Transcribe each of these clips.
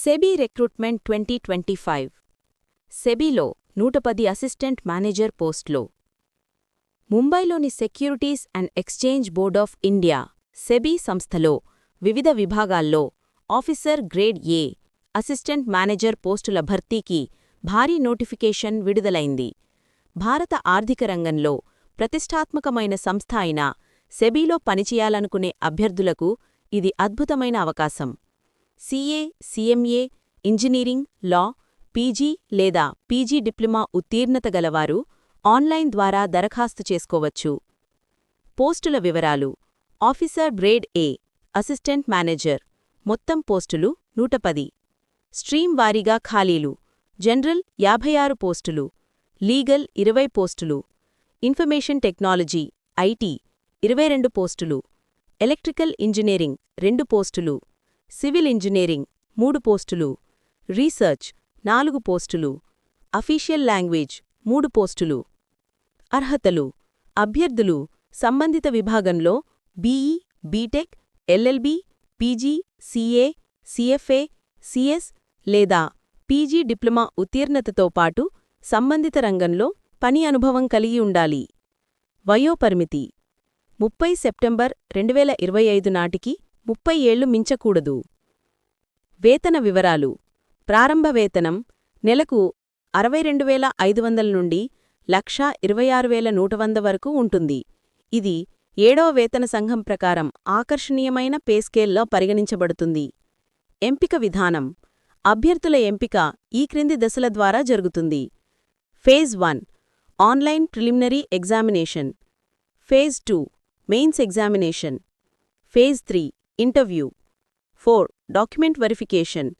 SEBI recruitment twenty twenty five. సెబీలో నూట పది assistant manager పోస్టులు. ముంబైలోని Securities and Exchange Board of India SEBI సంస్థలో వివిధ విభాగాల్లో officer grade A assistant manager పోస్టుల భర్తీకి భారీ నోటిఫికేషన్ విడుదలైంది. భారత ఆర్థిక రంగంలో ప్రతిష్టాత్మకమైన సంస్థ అయిన సెబీలో పనిచేయాలనుకునే అభ్యర్థులకు ఇది అద్భుతమైన అవకాశం. CA CMA engineering law PG లేదా పీజీ డిప్లొమా ఉత్తీర్ణత గలవారు ఆన్లైన్ ద్వారా దరఖాస్తు చేసుకోవచ్చు. పోస్టుల వివరాలు. Officer grade A assistant manager. మొత్తం పోస్టులు నూట పది. స్ట్రీమ్ వారీగా ఖాళీలు. జనరల్ యాభై ఆరు పోస్టులు. లీగల్ ఇరవై పోస్టులు. ఇన్ఫర్మేషన్ టెక్నాలజీ ఐటీ ఇరవై రెండు పోస్టులు. ఎలక్ట్రికల్ ఇంజనీరింగ్ రెండు పోస్టులు. సివిల్ ఇంజనీరింగ్ మూడు పోస్టులు రీసెర్చ్ నాలుగు పోస్టులు అఫీషియల్ లాంగ్వేజ్ మూడు పోస్టులు. అర్హతలు అభ్యర్థులు సంబంధిత విభాగంలో BE BTech LLB PG CA CFA CS లేదా పీజీ డిప్లొమా ఉత్తీర్ణతతో పాటు సంబంధిత రంగంలో పని అనుభవం కలిగి ఉండాలి. వయోపరిమితి ముప్పై సెప్టెంబర్ రెండువేల ఇరవై ఐదు నాటికి ముప్పై ఏళ్ళు మించకూడదు. వేతన వివరాలు. ప్రారంభ వేతనం నెలకు అరవై రెండు వేల ఐదు వందల నుండి లక్షా ఇరవై ఆరు వేల నూట వంద వరకు ఉంటుంది. ఇది ఏడవ వేతన సంఘం ప్రకారం ఆకర్షణీయమైన పేస్కేల్లో పరిగణించబడుతుంది. ఎంపిక విధానం. అభ్యర్థుల ఎంపిక ఈ క్రింది దశల ద్వారా జరుగుతుంది. Phase one. Online preliminary examination. Phase two. Mains examination. Phase three. Interview. Four document verification.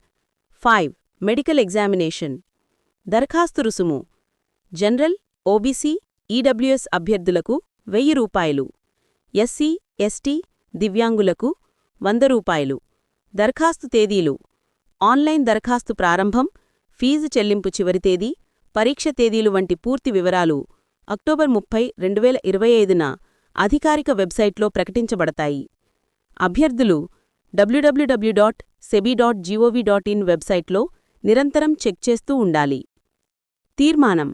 Five medical examination. దరఖాస్తు రుసుము. జనరల్ ఓబీసీ ఈడబ్ల్యూఎస్ అభ్యర్థులకు వెయ్యి రూపాయలు. ఎస్సీ ఎస్టీ దివ్యాంగులకు వంద రూపాయలు. దరఖాస్తు తేదీలు. ఆన్లైన్ దరఖాస్తు ప్రారంభం ఫీజు చెల్లింపు చివరి తేదీ పరీక్ష తేదీలు వంటి పూర్తి వివరాలు అక్టోబర్ ముప్పై రెండువేల ఇరవై ఐదున అధికారిక వెబ్సైట్లో ప్రకటించబడతాయి. అభ్యర్థులు WWW dot SEBI dot gov dot in వెబ్సైట్లో నిరంతరం చెక్ చేస్తూ ఉండాలి. తీర్మానం.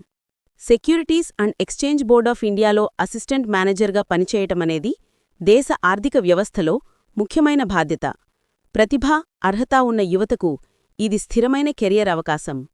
Securities and Exchange Board of ఇండియాలో అసిస్టెంట్ మేనేజర్గా పనిచేయటమనేది దేశ ఆర్థిక వ్యవస్థలో ముఖ్యమైన బాధ్యత. ప్రతిభ అర్హత ఉన్న యువతకు ఇది స్థిరమైన కెరియర్ అవకాశం.